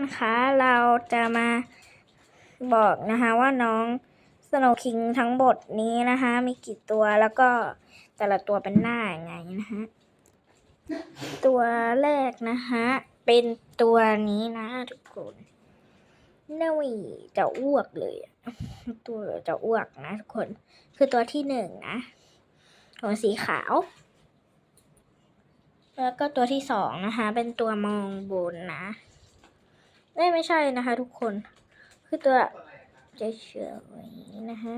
นะคะเราจะมาบอกนะคะว่าน้องสโนคิงทั้งหมดนี้นะคะมีกี่ตัวแล้วก็แต่ละตัวเป็นหน้าอยังไงนะคะตัวแรกนะคะเป็นตัวนี้นะทุกคนน่าวีจะอ้วกเลย ตัวจะอ้วกนะทุกคน คือตัวที่หนึ่งนะตัวสีขาว แล้วก็ตัวที่สองนะคะ เป็นตัวมองบนนะ อ้ไม่ใช่นะคะทุกคน คือตัวเฉยๆนะคะ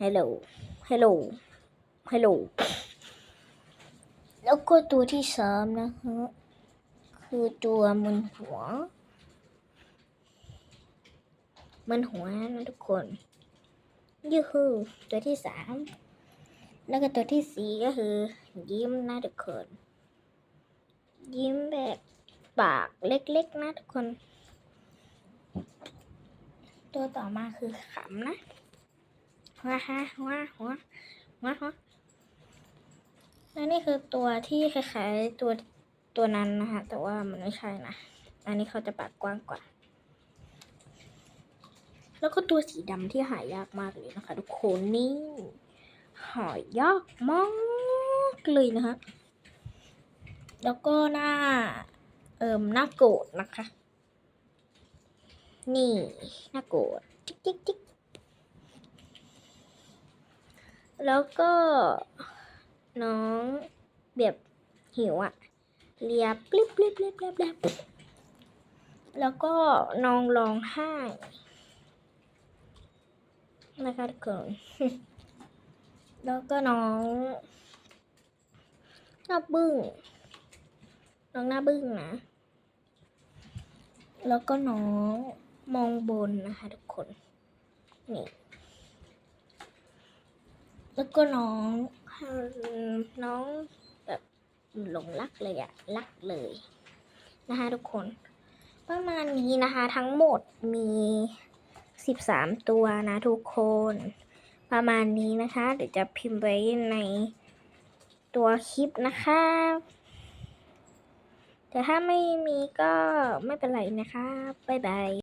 Hello Hello Hello แล้วก็ตัวที่สามนะคะคือตัวมึนหัวมึนหัวนะทุกคนยูฮูตัวที่สามแล้วก็ตัวที่สี่ก็คือ ยิ้มนะทุกคน ยิ้มแบบ ปากเล็กๆนะทุกคน ตัวต่อมาคือขำนะว้าฮะว้าหัวว้าหัวและนี่คือตัวที่คล้ายๆตัวตัวนั้นนะคะแต่ว่ามันไม่ใช่นะ อันนี้เขาจะปากกว้างกว่า แล้วก็ตัวสีดำที่หายากมากเลยนะคะ ทุกคนนี่หายากมากเลยนะคะแล้วก็หน้า เอิมหน้าโกรธนะคะ นี่หน้าโกรธจิ๊กจิ๊กจิ๊กแล้วก็น้องแบบหิวอะเลียบลิบลิบลิบลิบลิบแล้วก็น้องร้องไห้นะคะทุกคนแล้วก็น้องหน้าบึ้งน้องหน้าบึ้งนะ แล้วก็น้องมองบนนะคะทุกคน นี่ แล้วก็น้องน้องแบบหลงรักเลยอะรักเลยนะคะทุกคน ประมาณนี้นะคะทั้งหมดมีสิบสามตัวนะทุกคน ประมาณนี้นะคะ เดี๋ยวจะพิมพ์ไว้ในตัวคลิปนะคะ แต่ถ้าไม่มีก็ไม่เป็นไรนะคะ บ๊ายบาย